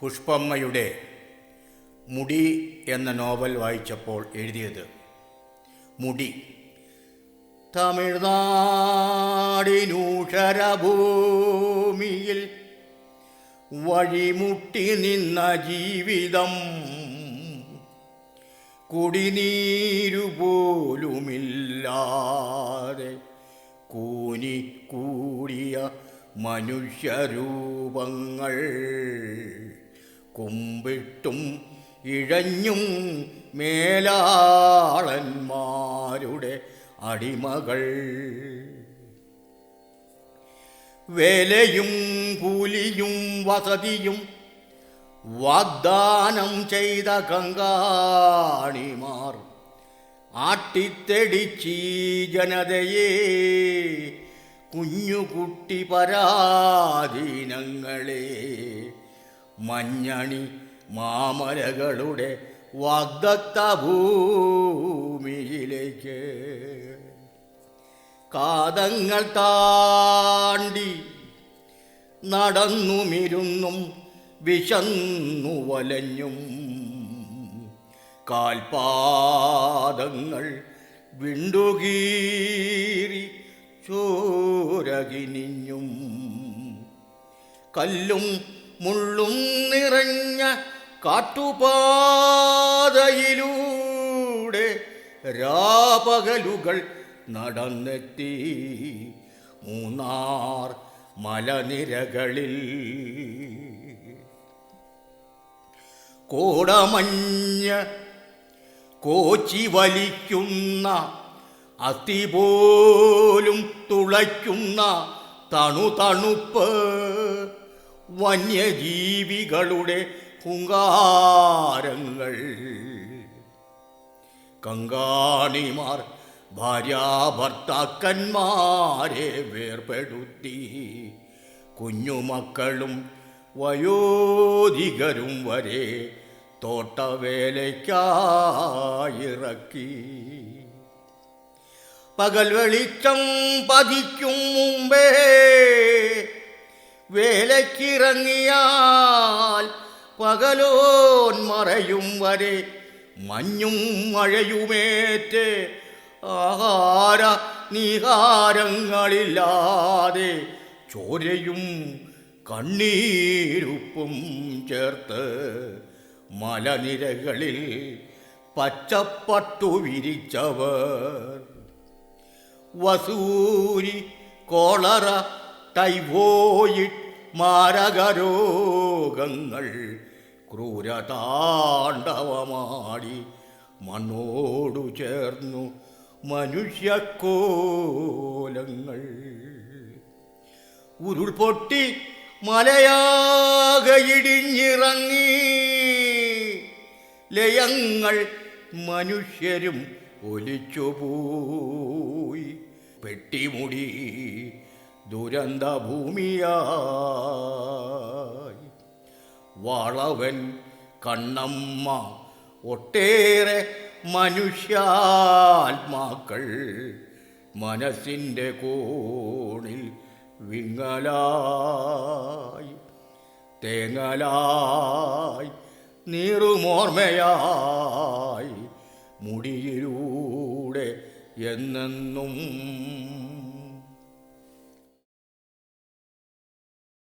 പുഷ്പമ്മയുടെ മുടി എന്ന നോവൽ വായിച്ചപ്പോൾ എഴുതിയത്. മുടി. തമിഴ്നാടിനൂഷരഭൂമിയിൽ വഴിമുട്ടി നിന്ന ജീവിതം കുടിനീരുപോലുമില്ലാതെ കൂനി കൂടിയ മനുഷ്യരൂപങ്ങൾ. കുമ്പിട്ടും ഇഴഞ്ഞും മേലാളന്മാരുടെ അടിമകൾ. വേലയും കൂലിയും വസതിയും വാഗ്ദാനം ചെയ്ത കങ്കാണിമാർ ആട്ടിത്തെടിച്ചീ ജനതയെ കുഞ്ഞുകുട്ടി പരാധീനങ്ങളെ മഞ്ഞണി മാമരകളുടെ വാഗ്ദത്ത ഭൂമിയിലേക്ക് കാതങ്ങൾ താണ്ടി നടന്നുമിരുന്നും വിശന്നു വലഞ്ഞും കാൽപാദങ്ങൾ വിണ്ടുകീറി ചോരകിനിഞ്ഞും കല്ലും മുള്ളും നിറഞ്ഞ കാട്ടുപാതയിലൂടെ രാപകലുകൾ നടന്നെത്തി. മൂന്നാർ മലനിരകളിൽ കോടമഞ്ഞ് കോച്ചി വലിക്കുന്ന അതിപോലും തുളയ്ക്കുന്ന തണുതണുപ്പ് വന്യജീവികളുടെ ഹുങ്കാരങ്ങൾ. കങ്കാണിമാർ ഭാര്യാഭർത്താക്കന്മാരെ വേർപെടുത്തി. കുഞ്ഞുമക്കളും വയോധികരും വരെ തോട്ടവേലയ്ക്കായിറക്കി. പകൽ വെളിച്ചം പതിക്കും മുമ്പേ വേലയ്ക്കിറങ്ങിയാൽ പകലോൻ മറയും വരെ മഞ്ഞും മഴയുമേറ്റ് ആഹാര നിഹാരങ്ങളില്ലാതെ ചോരയും കണ്ണീരുപ്പും ചേർത്ത് മലനിരകളിൽ പച്ചപ്പട്ടു വിരിച്ചവർ. വസൂരി കോളറ ടൈഫോയിഡ് മാരകരോഗങ്ങൾ ക്രൂരതാണ്ഡവമാടി മണ്ണോടു ചേർന്നു മനുഷ്യക്കോലങ്ങൾ. ഉരുൾപൊട്ടി മലയാകയിടിഞ്ഞിറങ്ങി ലയങ്ങൾ മനുഷ്യരും ഒലിച്ചുപോയി. പെട്ടിമുടി ദുരന്ത ഭൂമിയായി വളവൻ കണ്ണമ്മ ഒട്ടേറെ മനുഷ്യാത്മാക്കൾ മനസ്സിന്റെ കോണിൽ വിങ്ങലായി. തേങ്ങലായി നീറുമോർമ്മയായി മുടിയിലൂടെ എന്നെന്നും